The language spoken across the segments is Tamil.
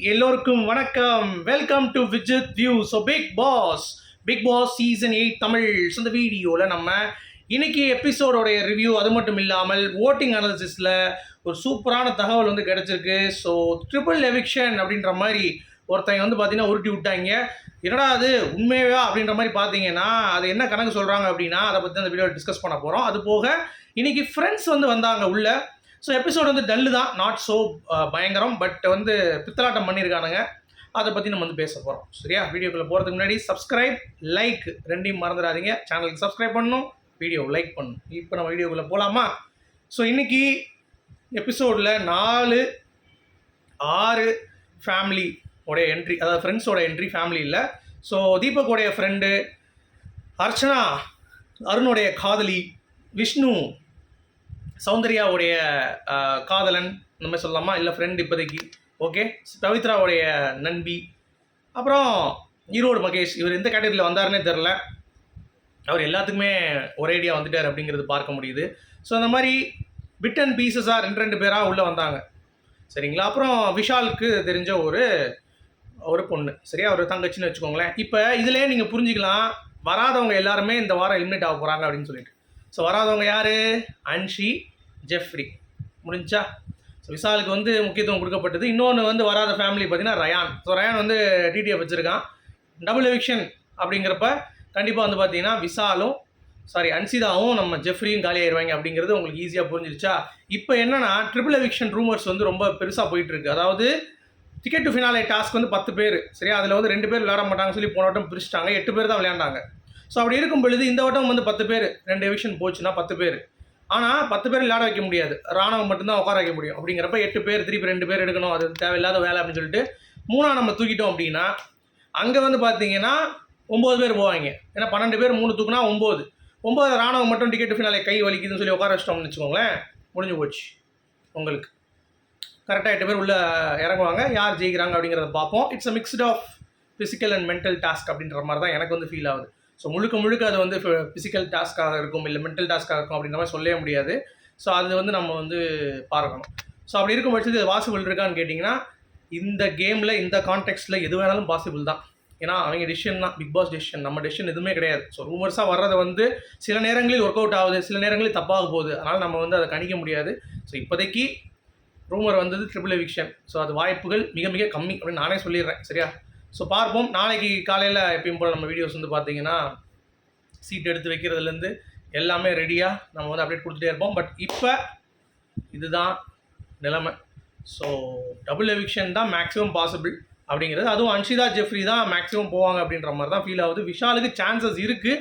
எல்லோருக்கும் வணக்கம். Welcome to Vijith view so Bigg Boss Bigg Boss season eight Tamil இந்த வீடியோவில் நம்ம இன்னைக்கு எபிசோடோடைய ரிவ்யூ அது மட்டும் இல்லாமல் ஓட்டிங் அனாலிசிஸில் ஒரு சூப்பரான தகவல் வந்து கிடச்சிருக்கு. ஸோ ட்ரிபிள் எவிக்ஷன் அப்படின்ற மாதிரி ஒருத்தங்க வந்து பார்த்தீங்கன்னா உருட்டி விட்டாங்க. என்னடா அது? உண்மையா அப்படின்ற மாதிரி பார்த்தீங்கன்னா அது என்ன கணக்கு சொல்கிறாங்க அப்படின்னா அதை பற்றி அந்த வீடியோவில் டிஸ்கஸ் பண்ண போகிறோம் அது போக இன்னைக்கு ஃப்ரெண்ட்ஸ் வந்து வந்தாங்க உள்ளே. ஸோ எபிசோட் வந்து டல்லு தான் நாட் ஸோ uh, பயங்கரம் பட் வந்து பித்தலாட்டம் பண்ணியிருக்கானுங்க அதை பற்றி நம்ம வந்து பேச போகிறோம் சரியா? வீடியோக்குள்ளே போகிறதுக்கு முன்னாடி சப்ஸ்கிரைப் லைக் ரெண்டையும் மறந்துடாதீங்க. சேனலுக்கு சப்ஸ்கிரைப் பண்ணணும் வீடியோ லைக் பண்ணணும். இப்போ நம்ம வீடியோக்குள்ளே போகலாமா ஸோ இன்றைக்கி எபிசோடில் நாலு ஆறு ஃபேமிலி உடைய என்ட்ரி அதாவது ஃப்ரெண்ட்ஸோட என்ட்ரி ஃபேமிலியில் ஸோ தீபக்கோடைய ஃப்ரெண்டு அர்ச்சனா அருணுடைய காதலி விஷ்ணு சௌந்தர்யாவுடைய காதலன் இந்த மாதிரி சொல்லலாமா? இல்லை ஃப்ரெண்ட் இப்போதைக்கு. ஓகே பவித்ராவுடைய நண்பி. அப்புறம் ஈரோடு மகேஷ். இவர் எந்த கேட்டகரியில் வந்தாருன்னே தெரில அவர் எல்லாத்துக்குமே ஒரேடியாக வந்துட்டார் அப்படிங்கிறது பார்க்க முடியுது. ஸோ அந்த மாதிரி பிட் அண்ட் பீசஸாக ரெண்டு ரெண்டு பேராக உள்ளே வந்தாங்க. சரிங்களா? அப்புறம் விஷாலுக்கு தெரிஞ்ச ஒரு ஒரு பொண்ணு. சரியா? ஒரு தங்கச்சின்னு வச்சுக்கோங்களேன். இப்போ இதுலேயே நீங்கள் புரிஞ்சுக்கலாம். வராதவங்க எல்லாருமே இந்த வாரம் எலிமினேட் ஆக போகிறாங்க அப்படின்னு சொல்லிட்டு. ஸோ வராதவங்க யார்? அன்ஷி. ஜெஃப்ரி முடிஞ்சா? ஸோ விசாலுக்கு வந்து முக்கியத்துவம் கொடுக்கப்பட்டது. இன்னொன்று வந்து வராத ஃபேமிலி பார்த்தீங்கன்னா ரயான். ஸோ ரயான் வந்து டிடிஎஃப் வச்சுருக்கான். டபுள் எவிக்ஷன் அப்படிங்கிறப்ப கண்டிப்பாக வந்து பார்த்தீங்கன்னா விசாலும் சாரி அன்சிதாவும் நம்ம ஜெஃப்ரியும் காலி ஆயிடுவாங்க அப்படிங்கிறது உங்களுக்கு ஈஸியாக புரிஞ்சிருச்சா? இப்போ என்னென்னா ட்ரிபிள் எவிக்ஷன் ரூமர்ஸ் வந்து ரொம்ப பெருசாக போயிட்டுருக்கு. அதாவது டிக்கெட் டு ஃபினாலே டாஸ்க் வந்து பத்து பேர். சரியா? அதில் வந்து ரெண்டு பேர் விளையாட மாட்டாங்கன்னு சொல்லி போன வட்டம் பிரிச்சுட்டாங்க. எட்டு பேர் தான் விளையாண்டாங்க. ஸோ அப்படி இருக்கும் பொழுது இந்த வட்டம் வந்து பத்து பேர். ரெண்டு எவிக்ஷன் போச்சுன்னா பத்து பேர். ஆனால் பத்து பேர் விளையாட வைக்க முடியாது. ராணுவம் மட்டும்தான் உட்கார வைக்க முடியும். அப்படிங்கிறப்ப எட்டு பேர் திருப்பி ரெண்டு பேர் எடுக்கணும். அது தேவையில்லாத வேலை அப்படின்னு சொல்லிட்டு மூணா நம்ம தூக்கிட்டோம் அப்படின்னா அங்கே வந்து பார்த்தீங்கன்னா ஒம்பது பேர் போவாங்க. ஏன்னா பன்னெண்டு பேர் மூணு தூக்குனா ஒம்பது ஒம்பது ராணுவம் மட்டும் டிக்கெட் ஃபினாலே கை வலிக்குதுன்னு சொல்லி உட்கார வச்சிட்டோம்னு வச்சுக்கோங்களேன் முடிஞ்சு போச்சு உங்களுக்கு. கரெக்டாக எட்டு பேர் உள்ளே இறங்குவாங்க. யார் ஜெயிக்கிறாங்க அப்படிங்கிறத பார்ப்போம். It's a mixed of physical and mental task அப்படின்ற மாதிரி தான் எனக்கு வந்து ஃபீல் ஆகுது. ஸோ முழுக்க முழுக்க அது வந்து ஃபிசிக்கல் டாஸ்க்காக இருக்கும் இல்லை மென்டல் டாஸ்க்காக இருக்கும் அப்படின்ற மாதிரி சொல்லவே முடியாது. ஸோ அது வந்து நம்ம வந்து பார்க்கணும். ஸோ அப்படி இருக்கும் பட்சத்தில் இது பாசிபிள் இருக்கான்னு கேட்டிங்கன்னா இந்த கேமில் இந்த கான்டெக்ட்டில் எது வேணாலும் பாசிபிள் தான். ஏன்னா அவங்க டிசிஷன் தான் பிக் பாஸ் டிசிஷன் நம்ம டிசிஷன் எதுவுமே கிடையாது. ஸோ ரூமர்ஸாக வர்றது வந்து சில நேரங்களில் ஒர்க் அவுட் ஆகுது சில நேரங்களில் தப்பாக போகுது. அதனால் நம்ம வந்து அதை கணிக்க முடியாது. ஸோ இப்போதைக்கு ரூமர் வந்தது ட்ரிபிள் எவிக்ஷன் ஸோ அது வாய்ப்புகள் மிக மிக கம்மி அப்படின்னு நானே சொல்லிடுறேன். சரியா? ஸோ பார்ப்போம். நாளைக்கு காலையில் எப்பயும் போல் நம்ம வீடியோஸ் வந்து பார்த்தீங்கன்னா சீட் எடுத்து வைக்கிறதுலேருந்து எல்லாமே ரெடியாக நம்ம வந்து அப்டேட் கொடுத்துட்டே இருப்போம். பட் இப்போ இதுதான் நிலைமை. ஸோ டபுள் எவிக்ஷன் தான் மேக்ஸிமம் பாசிபிள் அப்படிங்கிறது. அதுவும் அன்ஷிதா ஜெஃப்ரி தான் மேக்ஸிமம் போவாங்க அப்படின்ற மாதிரி தான் ஃபீல் ஆகுது. விஷாலுக்கு சான்சஸ் இருக்குது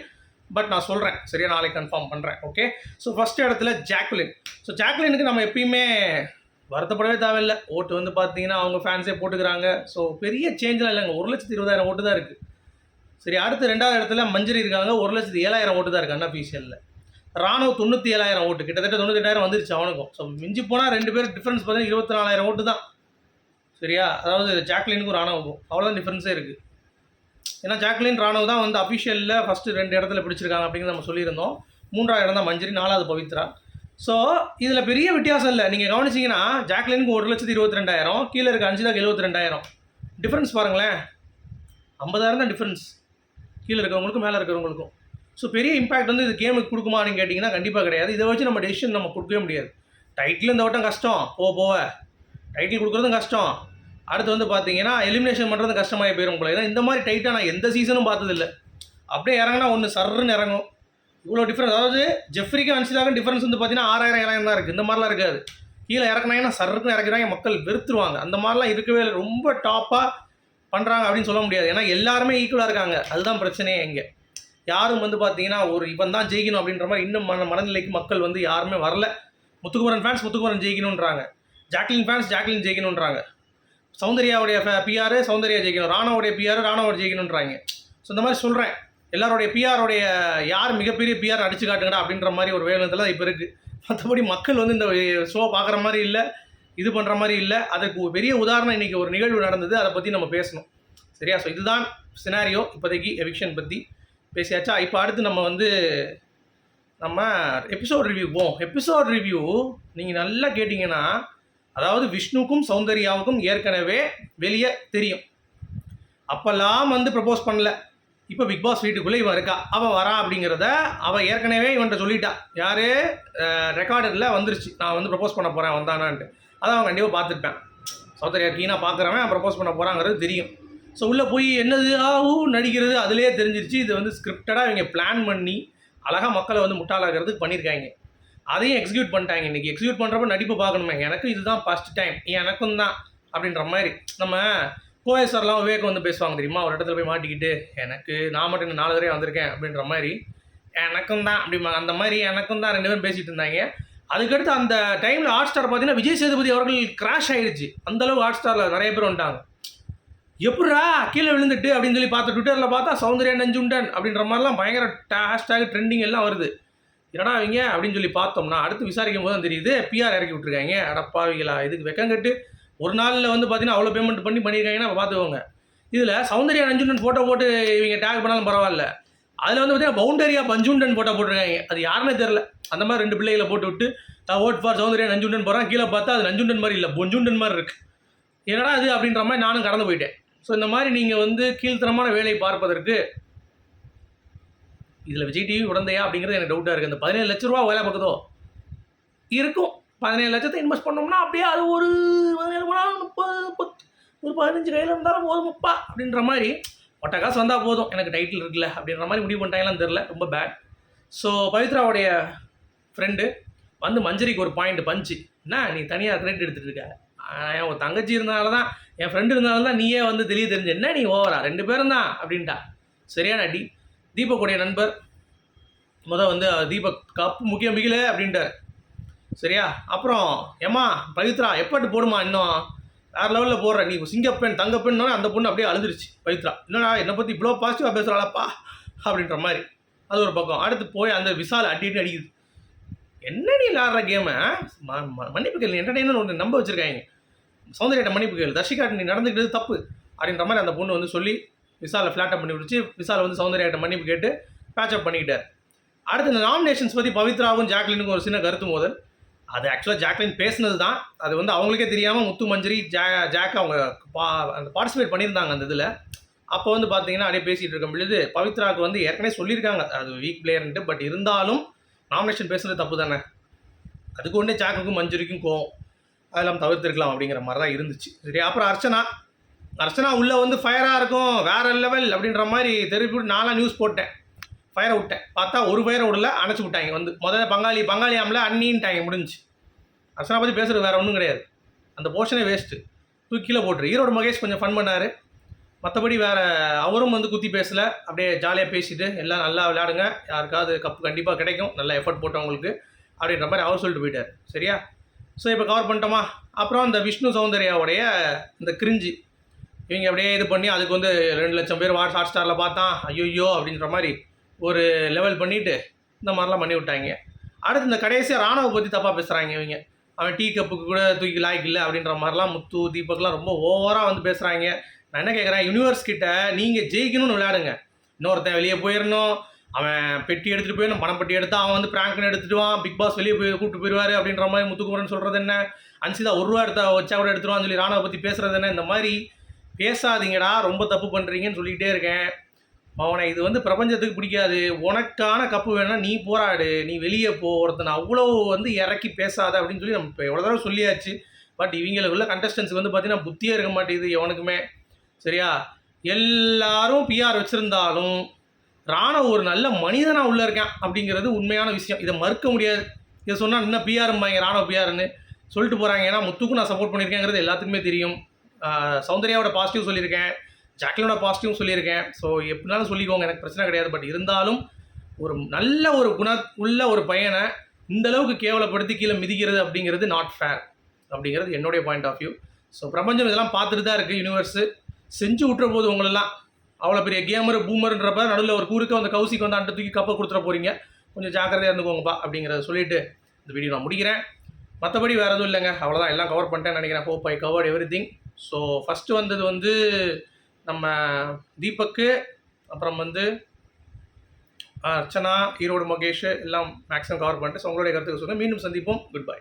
பட் நான் சொல்கிறேன் சரியா? நாளைக்கு கன்ஃபார்ம் பண்ணுறேன் ஓகே ஸோ ஃபஸ்ட் இடத்துல ஜாக்லின் ஸோ ஜாக்லினுக்கு நம்ம எப்பயுமே வருத்தப்படவே தேவையில்லை. ஓட்டு வந்து பார்த்தீங்கன்னா அவங்க ஃபேன்ஸே போட்டுக்கிறாங்க. ஸோ பெரிய சேஞ்செலாம் இல்லைங்க. ஒரு லட்சத்து இருபதாயிரம் ஓட்டு தான் இருக்குது சரி அடுத்து ரெண்டாவது இடத்துல மஞ்சரி இருக்காங்க. ஒரு லட்சத்து ஏழாயிரம் ஓட்டு தான் இருக்குது அன்அஃபீஷியலில் ராணுவ தொண்ணூற்றி ஏழாயிரம் ஓட்டு. கிட்டத்தட்ட தொண்ணூத்தெட்டாயிரம் வந்துருச்சு அவனுக்கும். ஸோ மிஞ்சி போனால் ரெண்டு பேர் டிஃப்ரென்ஸ் பார்த்தீங்கன்னா இருபத்தி நாலாயிரம் ஓட்டு தான். சரியா? அதாவது ஜாக்லினுக்கும் ராணுவுக்கும். அவ்வளோதான் டிஃப்ரென்ஸே இருக்குது ஏன்னா ஜாக்லின் ராணுவ தான் வந்து அஃபிஷியலில் ஃபஸ்ட்டு ரெண்டு இடத்துல பிடிச்சிருக்காங்க அப்படிங்கிறத நம்ம சொல்லியிருந்தோம். மூன்றாவது இடம் தான் மஞ்சரி. நாலாவது பவித்ரா. ஸோ இதில் பெரிய வித்தியாசம் இல்லை. நீங்கள் கவனிச்சிங்கன்னா ஜாக்லினுக்கு ஒரு லட்சத்தி இருபத்தி ரெண்டாயிரம் கீழே இருக்க அஞ்சுலாக்கு எழுபத்தி ரெண்டாயிரம் டிஃப்ரென்ஸ் பாருங்களேன். ஐம்பதாயிரம் தான் டிஃப்ரென்ஸ் கீழே இருக்கிறவங்களுக்கும் மேலே இருக்கிறவங்களுக்கும். ஸோ பெரிய இம்பாக்ட் வந்து இது கேமுக்கு கொடுக்குமான்னு கேட்டிங்கன்னா கண்டிப்பாக கிடையாது. இதை வச்சு நம்ம டெசிஷன் நம்ம கொடுக்கவே முடியாது. டைட்டில் இந்த வட்டம் கஷ்டம். போக போக டைட்டில் கொடுக்குறதும் கஷ்டம். அடுத்து வந்து பார்த்தீங்கன்னா எலிமினேஷன் பண்ணுறது கஷ்டமாகி போயிடும் போல. ஏன்னா இந்த மாதிரி டைட்டாக நான் எந்த சீசனும் பார்த்ததில்ல. அப்படியே இறங்கினா ஒன்று சர்ன்னு இறங்கும். இவ்வளோ டிஃப்ரென்ஸ் அதாவது ஜெஃப்ரிக்கும் அன்சிதாக்கும் டிஃப்ரென்ஸ் வந்து பார்த்தீங்கன்னா ஆறாயிரம் ஏழாயிரம் தான் இருக்குது இந்த மாதிரிலாம் இருக்காது. கீழே இறக்குனாங்கன்னா சருக்குன்னு இறக்குறாங்க மக்கள் வெறுத்துருவாங்க. அந்த மாதிரிலாம் இருக்கவே இல்லை. ரொம்ப டாப்பாக பண்ணுறாங்க அப்படின்னு சொல்ல முடியாது. ஏன்னா எல்லாருமே ஈக்குவலாக இருக்காங்க. அதுதான் பிரச்சனையே இங்கே. யாரும் வந்து பார்த்தீங்கன்னா ஒரு இவன் தான் ஜெயிக்கணும் அப்படின்ற மாதிரி இன்னும் மன மனநிலைக்கு மக்கள் வந்து யாருமே வரல. முத்துக்குமரன் ஃபேன்ஸ் முத்துக்குமரன் ஜெயிக்கணுன்றாங்க ஜாக்லின் ஃபேன்ஸ் ஜாக்லின் ஜெயிக்கணுன்றாங்க சௌந்தர்யாவுடைய பிஆர் சௌந்தர்யா ஜெயிக்கணும். ராணாவுடைய பிஆர் ராணாவோட ஜெயிக்கணுன்றாங்க ஸோ இந்த மாதிரி சொல்கிறேன் எல்லாருடைய பிஆருடைய யார் மிகப்பெரிய பிஆர் அடிச்சு காட்டுங்கடா அப்படின்ற மாதிரி ஒரு வேலத்தில் இப்போ இருக்குது மற்றபடி மக்கள் வந்து இந்த ஷோ பார்க்குற மாதிரி இல்லை இது பண்ணுற மாதிரி இல்லை. அதுக்கு பெரிய உதாரணம் இன்றைக்கி ஒரு நிகழ்வு நடந்தது அதை பற்றி நம்ம பேசணும். சரியா? ஸோ இதுதான் சினாரியோ இப்போதைக்கு எவிக்ஷன் பற்றி பேசியாச்சா? இப்போ அடுத்து நம்ம வந்து நம்ம எபிசோட் ரிவ்யூ போவோம். எபிசோட் ரிவ்யூ நீங்கள் நல்லா கேட்டிங்கன்னா அதாவது விஷ்ணுக்கும் சௌந்தர்யாவுக்கும் ஏற்கனவே வெளியே தெரியும். அப்போல்லாம் வந்து ப்ரப்போஸ் பண்ணல. இப்போ பிக் பாஸ் வீட்டுக்குள்ளே இவன் இருக்கா? அவள் வரா அப்படிங்கிறத அவள் ஏற்கனவே இவன்கிட்ட சொல்லிட்டா. யார்? ரெக்கார்டில் வந்துருச்சு. நான் வந்து ப்ரப்போஸ் பண்ண போகிறேன் வந்தானான்ட்டு. அதை அவன் கண்டிப்பாக பார்த்துருப்பேன். சௌந்தர்யா கீனா பார்க்குறவன் ப்ரப்போஸ் பண்ண போகிறாங்கிறது தெரியும். ஸோ உள்ளே போய் என்னது? ஆஹூ நடிக்கிறது அதுலேயே தெரிஞ்சிருச்சு. இது வந்து ஸ்கிரிப்டடாக இவங்க பிளான் பண்ணி அழகாக மக்களை வந்து முட்டாளாகிறதுக்கு பண்ணியிருக்காங்க. அதையும் எக்ஸிக்யூட் பண்ணிட்டாங்க இன்றைக்கி எக்ஸிக்யூட் பண்ணுறப்ப நடிப்பு பார்க்கணுமே. எனக்கு இதுதான் ஃபஸ்ட் டைம் எனக்கும் தான் அப்படின்ற மாதிரி நம்ம கோஎஸ்ஆர்லாம் விவேக் வந்து பேசுவாங்க தெரியுமா? ஒரு இடத்துல போய் மாட்டிக்கிட்டு எனக்கு நான் மட்டும் இன்னும் நாலு தடவை வந்திருக்கேன் அப்படின்ற மாதிரி. எனக்கும் தான் அப்படி அந்த மாதிரி எனக்கும் தான் ரெண்டு பேரும் பேசிகிட்டு இருந்தாங்க. அதுக்கடுத்து அந்த டைமில் ஹாட் ஸ்டார் பார்த்தீங்கன்னா விஜய் சேதுபதி அவர்கள் கிராஷ் ஆயிடுச்சு அந்தளவு ஹாட் ஸ்டாரில் நிறைய பேர் வந்துட்டாங்க. எப்படா கீழே விழுந்துட்டு அப்படின்னு சொல்லி பார்த்து ட்விட்டரில் பார்த்தா சௌந்தர்யா நஞ்சுண்டன் அப்படின்ற மாதிரிலாம் பயங்கர ஹேஷ்டாக் ட்ரெண்டிங் எல்லாம் வருது. என்னடா அவங்க அப்படின்னு சொல்லி பார்த்தோம்னா அடுத்து விசாரிக்கும் போது தான் தெரியுது பிஆர் இறக்கி விட்ருக்காங்க அடப்பாவிகளா இதுக்கு வெக்கங்கட்டு ஒரு நாளில் வந்து பார்த்தீங்கன்னா அவ்வளோ பேமெண்ட் பண்ணி பண்ணியிருக்காங்கன்னா பார்த்துக்கோங்க இதில் சௌந்தர்யா நஞ்சுண்டன் ஃபோட்டோ போட்டு இவங்க டேக் பண்ணாலும் பரவாயில்ல. அதில் வந்து பார்த்தீங்கன்னா பவுண்டரியா பஞ்சுண்டன் ஃபோட்டோ போட்டிருக்காங்க. அது யாருன்னே தெரில அந்த மாதிரி ரெண்டு பிள்ளைகளை போட்டு விட்டு ஓட் ஃபார் சௌந்தர்யா நஞ்சுண்டன் போகிறான் கீழே பார்த்தா அது நஞ்சுண்டன் மாதிரி இல்லை பொஞ்சுண்டன் மாதிரி இருக்குது என்னடா அது அப்படின்ற மாதிரி நானும் கடந்து போயிட்டேன். ஸோ இந்த மாதிரி நீங்கள் வந்து கீழ்த்தரமான வேலையை பார்ப்பதற்கு இதில் விஜய் டிவி உடந்தையா அப்படிங்கிறது எனக்கு டவுட்டாக இருக்குது அந்த பதினேழு லட்ச ரூபா வேலை பார்க்குதோ? இருக்கும். பதினேழு லட்சத்தை இன்வெஸ்ட் பண்ணோம்னா அப்படியே அது ஒரு பதினேழு போனால் முப்பது முப்பத்து ஒரு பதினஞ்சு கையில் இருந்தாலும் போதும் முப்பா அப்படின்ற மாதிரி. ஒட்ட காசு வந்தால் போதும். எனக்கு டைட்டில் இருக்குல்ல அப்படின்ற மாதிரி முடிவு பண்ணிட்டாங்களான்னு தெரில ரொம்ப பேட் ஸோ பவித்ராவுடைய ஃப்ரெண்டு வந்து மஞ்சரிக்கு ஒரு பாயிண்ட் பஞ்சு. என்ன நீ தனியாக கிரெடிட் எடுத்துகிட்டு இருக்க? என் தங்கச்சி இருந்தனால தான் என் ஃப்ரெண்டு இருந்தனால தான் நீயே வந்து தெளிய தெரிஞ்ச. என்ன நீ ஓவரா ரெண்டு பேரும் தான் அப்படின்ட்டா. சரியான அடி. தீபக்குடைய நண்பர். முதல் வந்து தீபக் கப்பு முக்கியம் மிகில அப்படின்ட்டார். சரியா? அப்புறம் ஏம்மா பவித்ரா எப்பாட்டு போடுமா இன்னும்? வேறு லெவலில் போடுற. நீ சிங்கப்பெண் தங்கப்பெண்ணோட அந்த பொண்ணு அப்படியே அழுதுருச்சு பவித்ரா. என்னடா என்னை பற்றி இவ்வளோ பாசிட்டிவாக பேசுகிறாளப்பா அப்படின்ற மாதிரி. அது ஒரு பக்கம். அடுத்து போய் அந்த விசால் அடிட்டு அடிக்குது. என்ன நீ விளாட்ற கேமை மன்னிப்பு கேள்வி என்டர்டைனர் ஒன்று நம்ப வச்சுருக்காங்க. சௌந்தர்யிட்ட மன்னிப்பு கேள்வி தர்ஷிகாட்ட நீ நடந்துக்கிட்டது தப்பு அப்படின்ற மாதிரி அந்த பொண்ணு வந்து சொல்லி விசாலை ஃப்ளாட்டப் பண்ணி விடுச்சு விசால் வந்து சௌந்தர்யாட்ட மன்னிப்பு கேட்டு பேச்சப் பண்ணிக்கிட்டார். அடுத்து இந்த நாமினேஷன்ஸ் பற்றி பவித்ராவும் ஜாக்லினுக்கும் ஒரு சின்ன கருத்து மோதல். அது ஆக்சுவலாக ஜாக்லின் பேசினது தான். அது வந்து அவங்களுக்கே தெரியாமல் முத்து மஞ்சரி ஜா ஜாக் அவங்க பா அந்த பார்ட்டிசிபேட் பண்ணியிருந்தாங்க அந்த இதில். அப்போ வந்து பார்த்தீங்கன்னா அப்படியே பேசிகிட்டு இருக்கும் பொழுது பவித்ராவுக்கு வந்து ஏற்கனவே சொல்லியிருக்காங்க. அது வீக் பிளேயர்ன்ட்டு பட் இருந்தாலும் நாமினேஷன் பேசுனது தப்பு தானே. அதுக்கு ஒன்றே ஜாக்குக்கும் மஞ்சுரிக்கும் கோவம். அதெல்லாம் தவிர்த்திருக்கலாம் அப்படிங்கிற மாதிரி தான் இருந்துச்சு. சரி அப்புறம் அர்ச்சனா. அர்ச்சனா உள்ளே வந்து ஃபயராக இருக்கும். வேற லெவல் அப்படின்ற மாதிரி தெரிவிப்பு நானாக நியூஸ் போட்டேன். ஃபயரை விட்டேன். பார்த்தா ஒரு ஃபயரை விடல அணைச்சி விட்டாங்க வந்து. முதல்ல பங்காளி பங்காளி ஆமல அண்ணின்ட்டாங்க முடிஞ்சு அர்ச்சனா பற்றி பேசுகிறது வேறு ஒன்றும் கிடையாது. அந்த போர்ஷனே வேஸ்ட்டு தூக்கி கீழே போட்டுரு. ஈரோடு மகேஷ் கொஞ்சம் ஃபன் பண்ணார். மற்றபடி வேறு அவரும் வந்து குத்தி பேசலை. அப்படியே ஜாலியாக பேசிட்டு எல்லாம் நல்லா விளையாடுங்க. யாருக்காவது கப்பு கண்டிப்பாக கிடைக்கும். நல்லா எஃபர்ட் போட்டவங்களுக்கு அப்படின்ற மாதிரி அவர் சொல்லிட்டு போயிட்டார். சரியா? ஸோ இப்போ கவர் பண்ணிட்டோமா? அப்புறம் இந்த விஷ்ணு சௌந்தர்யாவுடைய இந்த கிரிஞ்சி. இவங்க அப்படியே இது பண்ணி அதுக்கு வந்து ரெண்டு லட்சம் பேர் வாட்ஸ் ஹாட் ஸ்டாரில் பார்த்தான். ஐயோ அப்படின்ற மாதிரி. ஒரு லெவல் பண்ணிவிட்டு இந்த மாதிரிலாம் பண்ணி விட்டாங்க. அடுத்து இந்த கடைசியாக ராணுவ பற்றி தப்பாக பேசுகிறாங்க இவங்க. அவன் டீ கப்புக்கு கூட தூக்கி லாய்க்கு இல்லை அப்படின்ற மாதிரிலாம் முத்து தீபக்லாம் ரொம்ப ஓவராக வந்து பேசுகிறாங்க நான் என்ன கேட்குறேன் யூனிவர்ஸ் கிட்ட நீங்கள் ஜெயிக்கணும்னு விளையாடுங்க. இன்னொருத்தன் வெளியே போயிடணும் அவன் பெட்டி எடுத்துகிட்டு போயிடணும் பணம் பெட்டி எடுத்தா அவன் வந்து பிராங்க்னு எடுத்துடுவான் பிக் பாஸ் வெளியே போய் கூப்பிட்டு போயிடுவார் அப்படின்ற மாதிரி முத்துக்குமரன் சொல்கிறது என்ன? அன்சிதா ஒரு ரூபா எடுத்தா வச்சா கூட எடுத்துருவான்னு சொல்லி ராணுவ பற்றி பேசுகிறது என்ன? இந்த மாதிரி பேசாதீங்கடா ரொம்ப தப்பு பண்ணுறீங்கன்னு சொல்லிக்கிட்டே இருக்கேன். அவனை இது வந்து பிரபஞ்சத்துக்கு பிடிக்காது. உனக்கான கப்பு வேணா நீ போராடு நீ வெளியே போ. ஒருத்தனை அவ்வளோ வந்து இறக்கி பேசாத அப்படின்னு சொல்லி நம்ம இப்போ எவ்வளோ தடவை சொல்லியாச்சு. பட் இவங்களுக்குள்ள கண்டஸ்டன்ஸ் வந்து பார்த்தீங்கன்னா புத்தியே இருக்க மாட்டேங்குது எவனுக்குமே. சரியா? எல்லாரும் பிஆர் வச்சுருந்தாலும் ராணுவ ஒரு நல்ல மனிதனாக உள்ளே இருக்கான் அப்படிங்கிறது உண்மையான விஷயம். இதை மறுக்க முடியாது. இதை சொன்னால் என்ன பிஆர்ம்பாங்க ராணுவ பிஆர்னு சொல்லிட்டு போகிறாங்க ஏன்னா முத்துக்கும் நான் சப்போர்ட் பண்ணியிருக்கேங்கிறது எல்லாத்துக்குமே தெரியும். சௌந்தர்யாவோட பாசிட்டிவ் சொல்லியிருக்கேன். ஜாக்லினோட பாசிட்டிவ் சொல்லியிருக்கேன். ஸோ எப்படினாலும் சொல்லிக்கோங்க. எனக்கு பிரச்சனை கிடையாது. பட் இருந்தாலும் ஒரு நல்ல ஒரு குண உள்ள ஒரு பையனை இந்த அளவுக்கு கேவலப்படுத்தி கீழே மிதிக்கிறது அப்படிங்கிறது நாட் ஃபேர் அப்படிங்கிறது என்னுடைய பாயிண்ட் ஆஃப் வியூ ஸோ பிரபஞ்சம் இதெல்லாம் பார்த்துட்டு தான் இருக்குது யூனிவர்ஸு செஞ்சு விட்டுற போது உங்களெல்லாம் அவ்வளோ பெரிய கேமரு பூமருன்றப்ப நடுவில் ஒரு கூருக்கு அந்த கௌசிக்கு வந்து அண்டை தூக்கி கப்பை கொடுத்துட போகிறீங்க கொஞ்சம் ஜாக்கிரதையாக இருந்துக்கோங்கப்பா அப்படிங்கிறத சொல்லிட்டு இந்த வீடியோ நான் முடிக்கிறேன். மற்றபடி வேறு எதுவும் இல்லைங்க. அவ்வளோதான் எல்லாம் கவர் பண்ணிட்டேன்னு நினைக்கிறேன். Hope I covered everything so first வந்தது வந்து நம்ம தீபக்கு அப்புறம் வந்து அர்ச்சனா ஈரோடு மகேஷ் எல்லாம் மேக்ஸிமம் கவர் பண்ணிட்டு. ஸோ உங்களுடைய கருத்துக்கு சொல்லுங்கள் மீண்டும் சந்திப்போம். Good bye